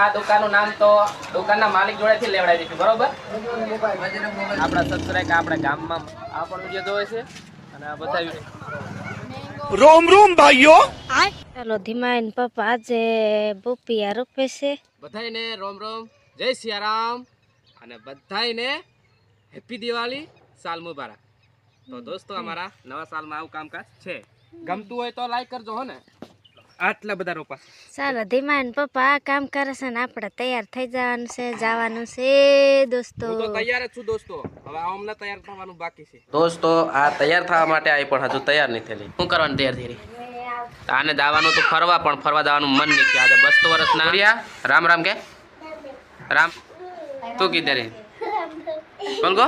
આ દુકાનનું નામ તો દુકાનના માલિક જોડેથી લેવડાવી દઈશું બરોબર? આપણા સબસ્ક્રાઈબ આપણા ગામમાં આ પણ વીડિયો જોવે છે અને આ બધા વીડિયો રોમ રોમ ભાઈઓ! ચાલો ધીમાઈન પપ્પા આજે બુપિયા રૂપે છે. બધાયને રોમ રોમ. જય સિયારામ. અને બધાયને હેપી દિવાળી સાલ મુબારક. તો દોસ્તો અમારા નવા સાલમાં આવું કામકાજ છે. ગમતું હોય તો લાઈક કરજો હો ને. આટલા બધા રોપા ચાલો ધીમાઈન પપ્પા આ કામ કરે છે ને આપણે તૈયાર થઈ જવાનું છે જવાનું છે દોસ્તો. તો તૈયાર જ છું દોસ્તો. હવે આ અમને તૈયાર થવાનું બાકી છે. દોસ્તો આ તૈયાર થવા માટે આવી પણ હજુ તૈયાર નહીં થયેલી. શું કરવાનું તૈયાર થઈ આને દાવાનું તો ફરવા પણ ફરવા દાવાનું મન નહીં કે આજે બસ તો વર્ષ ના રહ્યા રામ રામ કે? રામ. તું કીધે રે. બોલ ગો.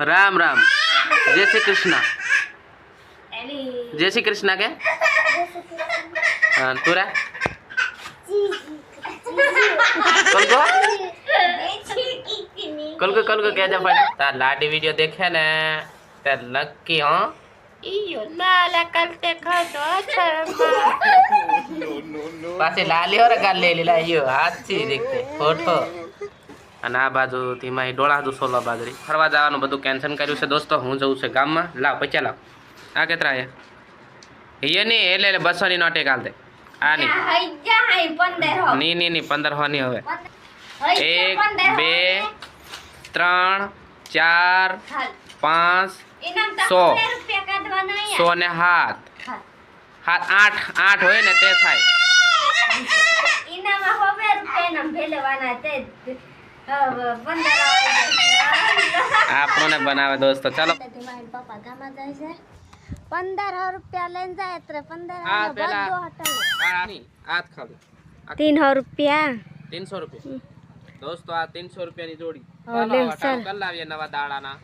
રામ રામ. જય શ્રી કૃષ્ણ. જય શ્રી કૃષ્ણ કે? હા, તું રે બોલ ગો કલકો કલકો કહેજો પણ તાર લાડી વિડિયો દેખે ને તે નક્કી હો પાછી લાલી ઓર ગાલ લે લીલા યો હાચી દેખતે ફોટો અને આ બાજુ થી મારી ડોળા હતું સોલા બાજરી ફરવા જવાનું બધું કેન્સલ કર્યું છે દોસ્તો હું જઉં છે ગામમાં લાવ પૈસા લાવ આ કેતરા આયા એ નહીં એટલે એટલે બસો ની નોટે કાલ દે આ નહીં ની ની ની પંદર હોની હવે. એક બે ત્રણ ચાર પાંચ સો. સો ને હાથ હાથ આઠ આઠ હોય ને તે થાય. આપણને બનાવે દોસ્તો. ચાલો. પપ્પા ગામમાં જાય છે. પંદર રૂપિયા લઈને જાય એટલે પંદર આ પેલા આ નહીં, હાથ ખાલી. તીનસો રૂપિયા. તીનસો રૂપિયા. દોસ્તો આ ત્રણસો રૂપિયાની જોડી. હા, ચાલો, લે, હવે ચાલ. કરી લાવીએ નવા દાડાના.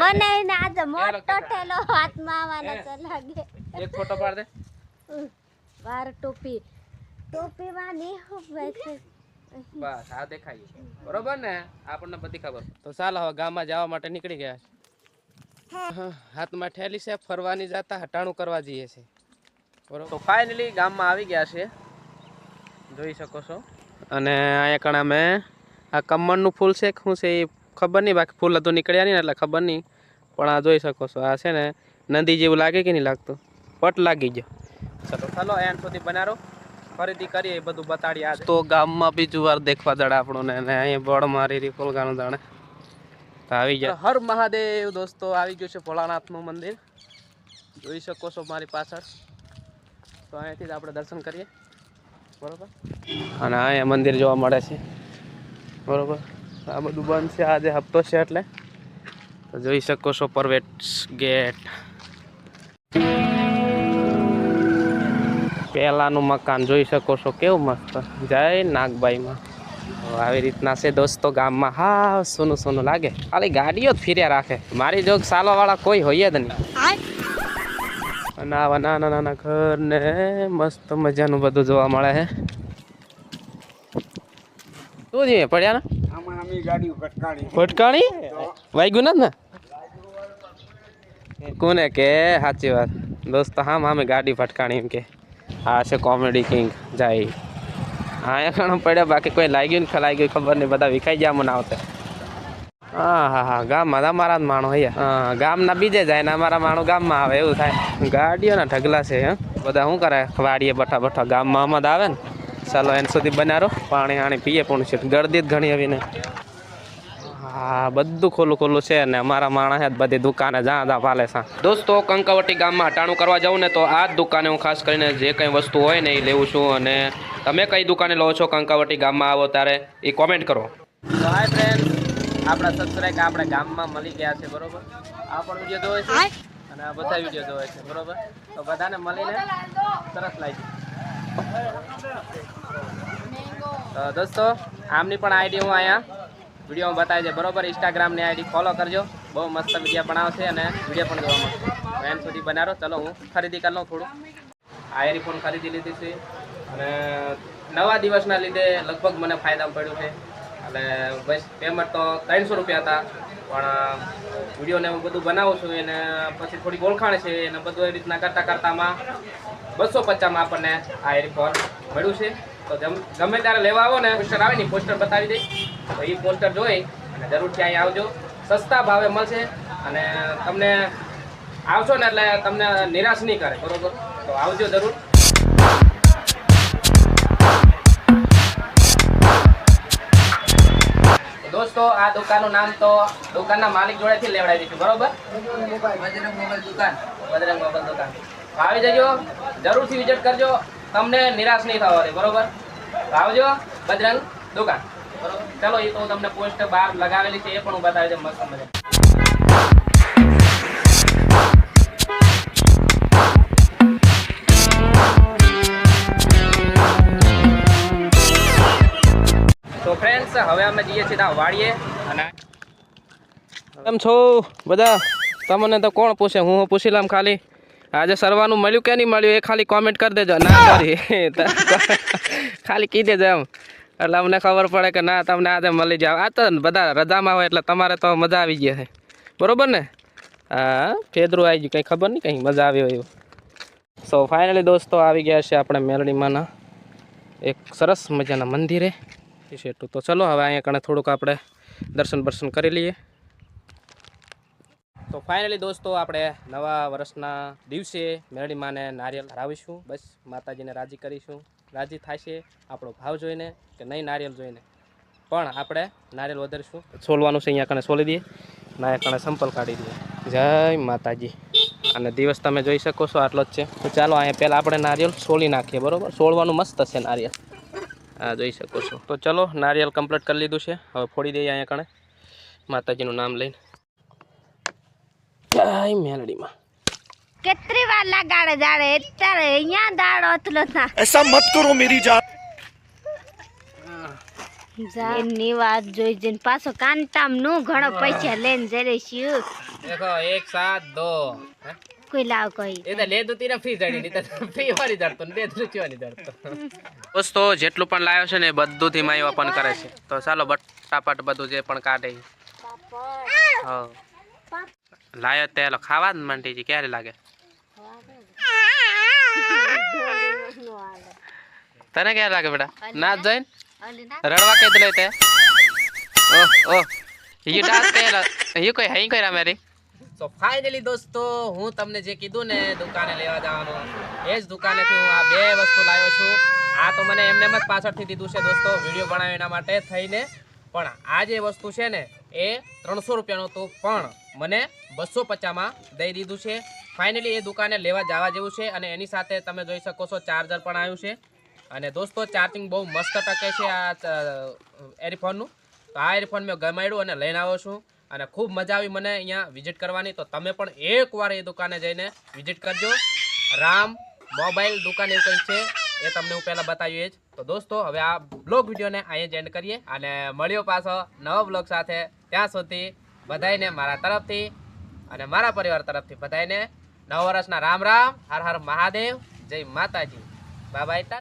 બનાવીને આજે મોટો ઠેલો હાથમાં આવવાનો છે લાગે. એક ફોટો પાડ દે. વાર ટોપી. ટોપીમાં નહીં હોય છે. બસ આ દેખાય બરોબર ને? આપણને બધી ખબર. તો ચાલો હવે ગામમાં જવા માટે નીકળી ગયા છે. હાથમાં ઠેલી છે ફરવાની જતા હટાણું કરવા જઈએ છે બરોબર. તો ફાઇનલી ગામમાં આવી ગયા છે. જોઈ શકો છો. અને અહીંયા કણા મેં આ કમળનું ફૂલ છે કે શું છે એ ખબર નહીં બાકી ફૂલ હતું નીકળ્યા નહીં એટલે ખબર નહીં. પણ આ જોઈ શકો છો આ છે ને નદી જેવું લાગે કે નહીં લાગતું? પટ લાગી ગયો. ચલો ચાલો એન સુધી બનારો. ખરીદી કરીએ એ બધું બતાડીએ આજે. તો ગામમાં બીજું વાર દેખવા જડે આપણું ને અહીંયા બળ મારી રહી ફૂલગાનું દાણે તો આવી ગયા હર મહાદેવ દોસ્તો આવી ગયું છે ભોળાનાથનું મંદિર. જોઈ શકો છો મારી પાછળ. તો અહીંયાથી જ આપણે દર્શન કરીએ. બરોબર? અને અહીંયા મંદિર જોવા મળે છે. બરોબર? આ બધું બંધ છે. આજે હપ્તો છે એટલે. તો જોઈ શકો છો પરવેટ ગેટ. પહેલાનું મકાન જોઈ શકો છો. કેવું મસ્ત. જય નાગબાઈમાં. આવી રીતના છે દોસ્તો ગામમાં. હા સોનું સોનું લાગે. ખાલી ગાડીઓ જ ફેર્યા રાખે. મારી જોગ સાલો વાળા કોઈ હોય જ નહીં. અને આવા નાના નાના ઘર ને મસ્ત મજાનું બધું જોવા મળે છે શું છે પડ્યા ને આમાં અમે ગાડી કટકાણી ફટકાણી વાગ્યું નથી ને? કોને કે? સાચી વાત. દોસ્તો હા મામે ગાડી ફટકાણી એમ કે. હા છે કોમેડી કિંગ. જાય. એ ઘણું પડ્યા બાકી કોઈ લાગ્યું ને ખલાઈ ગયું ખબર નહીં બધા વિખાઈ ગયા મને આવતે. હા હા હા ગામમાં અમારા જ માણો હૈયા હા ગામના બીજે જાય ને અમારા માણો ગામમાં આવે એવું થાય. ગાડીઓના ઢગલા છે હે. બધા શું કરે? વાડીએ બઠા બઠા ગામમાં આમાં જ આવે ને. ચાલો એન સુધી બનારો. પાણી આણી પીએ પણ છે. ગળદી જ ઘણી આવીને હા બધું ખોલું ખોલું છે અને અમારા માણસ જ બધી દુકાને જ્યાં જ્યાં ભાલે છે. દોસ્તો કંકાવટી ગામમાં હટાણું કરવા જાઉં ને તો આ જ દુકાને હું ખાસ કરીને જે કંઈ વસ્તુ હોય ને એ લેવું છું અને તમે કઈ દુકાને લો છો કંકાવટી ગામમાં આવો ત્યારે એ કોમેન્ટ કરો. તો હાય ફ્રેન્ડ આપણા સબસ્ક્રાઈબ આપણે ગામમાં મળી ગયા છે બરોબર? આ પણ વીડિયો જોવે છે? અને આ બધા વીડિયો જોવે છે બરોબર? તો બધાને મળીને સરસ લાગી દોસ્તો આમની પણ આઈડી હું અહીંયા વિડીયોમાં બતાવી છે. બરોબર ઇન્સ્ટાગ્રામની આઈડી ફોલો કરજો. બહુ મસ્ત વીડિયો બનાવશે અને વીડિયો પણ જોવા મળશે. એમ સુધી બનાવો ચલો, હું ખરીદી કરી લઉં થોડું. આ એરિફોન ખરીદી લીધી છે. અને નવા દિવસના લીધે લગભગ મને ફાયદા પડ્યું છે. એટલે બસ પેમેન્ટ તો ત્રણસો રૂપિયા હતા. પણ વિડીયોને હું બધું બનાવું છું એને પછી થોડી ઓળખાણ છે. અને બધું એ રીતના કરતાં કરતાંમાં બસો પચાસમાં આપણને આ એરિફોન મળ્યું છે. તો ગમે ત્યારે લેવા આવો ને પોસ્ટર આવે ને પોસ્ટર બતાવી દઈ તો એ પોસ્ટર જોઈ અને જરૂરથી અહીં આવજો. સસ્તા ભાવે મળશે અને તમને આવશો ને એટલે તમને નિરાશ નહીં કરે, બરોબર? તો આવજો જરૂર. દોસ્તો, આ દુકાનનું નામ તો દુકાનના માલિક જોડેથી લેવડાવી દીધું બરોબર? બજરંગ મોબાઈલ દુકાન. બજરંગ મોબાઈલ દુકાન. આવી જજો. જરૂરથી વિઝિટ કરજો. તમને નિરાશ નહીં થવાની, બરોબર? આવજો બજરંગ દુકાન. ચલો, એ તો તમને પોસ્ટ બહાર લગાવેલી છે, એ પણ હું બતાવી દઉં મસ્ત મજા તો ફ્રેન્ડ્સ હવે અમે જઈએ ત્યાં વાડીએ અને કેમ છો બધા? તમને તો કોણ પૂછે? હું પૂછી લઉં ખાલી. આજે સરવાનું મળ્યું કે નહીં મળ્યું, એ ખાલી કોમેન્ટ કરી દેજો. ના કરી ખાલી કહી એમ. એટલે અમને ખબર પડે કે ના, તમને આજે મળી જાવ. આ તો બધા રજામાં હોય એટલે તમારે તો મજા આવી ગઈ છે બરોબર ને? હા, ફેદરું આવી ગયું. કંઈ ખબર નહીં, કંઈ મજા આવી હોય એવું. સો ફાઇનલી દોસ્તો આવી ગયા છે આપણે મેલડીમાંના. એક સરસ મજાના મંદિરે. સેટું તો ચલો, હવે અહીંયા કણે થોડુંક આપણે દર્શન બર્શન કરી લઈએ. તો ફાઇનલી દોસ્તો આપણે નવા વર્ષના દિવસે મેરડી માને નારિયેલ ધરાવીશું. બસ, માતાજીને રાજી કરીશું. રાજી થશે, આપણો ભાવ જોઈને કે નહીં નારિયેલ જોઈને. પણ આપણે નારિયેલ વધારીશું. સોલવાનું છે અહીંયા કણે સોલી દઈએ, ના કણે સંપલ કાઢી દઈએ. જય માતાજી. અને દિવસ તમે જોઈ શકો છો આટલો જ છે. તો ચાલો અહીંયા પહેલાં આપણે નારિયેલ સોલી નાખીએ, બરાબર? સોળવાનું મસ્ત છે નારિયેલ. હા જોઈ શકો છો. તો ચલો, નારિયેલ કમ્પ્લીટ કરી લીધું છે. હવે ફોડી દઈએ અહીંયા કણે. માતાજીનું નામ લઈને. જય મેલડીમાં. કેટલી વાર લગાડે જાડે અત્યારે અહીંયા દાડો અતલો ના. એસા મત કરો મેરી જાન. જાનની વાત જોઈ જઈને પાછો કાંતામનું ઘણો પૈસા લઈને જરે શિવ દેખો એક સાત દો કોઈ લાવ કોઈ. એ તો લે તો તીરા ફી જડી ની ફી વાળી ધરતો ને બે રૂપિયા ની ધરતો દોસ્તો જેટલું પણ લાવ્યો છે ને બધું થી માઈ ઓપન કરે છે. તો ચાલો બટાપટ બધું જે પણ કાઢે હા. લાયો તેલ ખાવા જ માંડી જી ક્યારે લાગે? તને ક્યાં લાગે બેટા? ના. જઈને? રડવા કઈ દે તે? Oh oh. યુ ડાન્સ કેલા યુ કોઈ હઈ કોઈ મેરી તો ફાઇનલી દોસ્તો હું તમને જે કીધું ને દુકાને લેવા જવાનું. એ જ દુકાનેથી હું આ બે વસ્તુ લાવ્યો છું. આ તો મને એમને એમ જ પાછળથી દીધું છે દોસ્તો. વીડિયો બનાવ્યો એના માટે થઈને. પણ આ જે વસ્તુ છે ને એ ત્રણસો રૂપિયાનું હતું. પણ મને બસો પચાસમાં દઈ દીધું છે. ફાઇનલી એ દુકાને લેવા જવા જેવું છે અને એની સાથે તમે જોઈ શકો છો ચાર્જર પણ આવ્યું છે. અને દોસ્તો ચાર્જિંગ બહુ મસ્ત ટકે છે આ એરફોનનું તો આ એરફોન મેં ગમાડ્યું અને લઈને આવ્યો છું. અને ખૂબ મજા આવી મને અહીંયા વિઝિટ કરવાની. તો તમે પણ એકવાર એ દુકાને જઈને વિઝિટ કરજો. રામ મોબાઈલ દુકાન એવું કંઈક છે, એ તમને હું પહેલાં બતાવ્યું જ. તો દોસ્તો, હવે આ બ્લોગ વિડીયોને અહીંયા જ એન્ડ કરીએ. અને મળ્યો પાછો નવો બ્લોગ સાથે. ત્યાં સુધી બધાને મારા તરફથી અને મારા પરિવાર તરફથી બધાયને નવ વર્ષના રામ રામ હર હર મહાદેવ જય માતાજી. બાબા